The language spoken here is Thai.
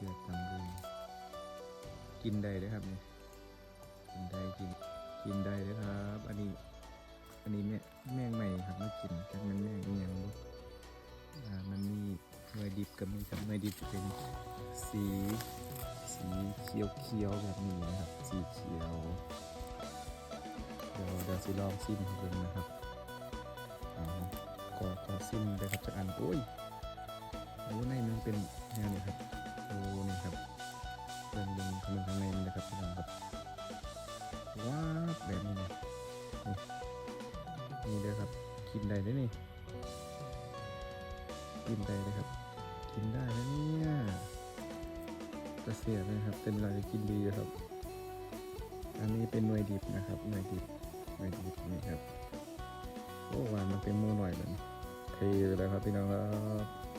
ลือตำเลยกินได้เลยครับนี่กินได้กินกินได้เลยครับ อันนี้ อันนี้แม่แมงใหม่ครับมากินจักมันแม่งอียังบ่อ่ามันมีหน่วยดิบกับมีครับหน่วยดิบจะเป็นสีสีเขียวเขียวๆแบบนี้นะครับ สีเขียวเดี๋ยวเดี๋ยวสิลองซิมให้เบิ่งนะครับอ่าขอขอซิมเลยครับจากอันโอ้ยโอ้ในมันเป็นแนวนี้ครับ ข้างในมันนะครับพี่น้องครับว้าแบบนี้นี่นี่เด้อครับกินได้เด้อนี่กินได้เลยครับ กินได้แล้วเนี่ยกระเสียเลยครับเป็นอะไรกินดีครับ อันนี้เป็นหน่วยดิบนะครับหน่วยดิบหน่วยดิบนี่ครับโอ้วานมันเป็นหมูหน่อยแบบนี้เทเลยครับพี่น้องครับ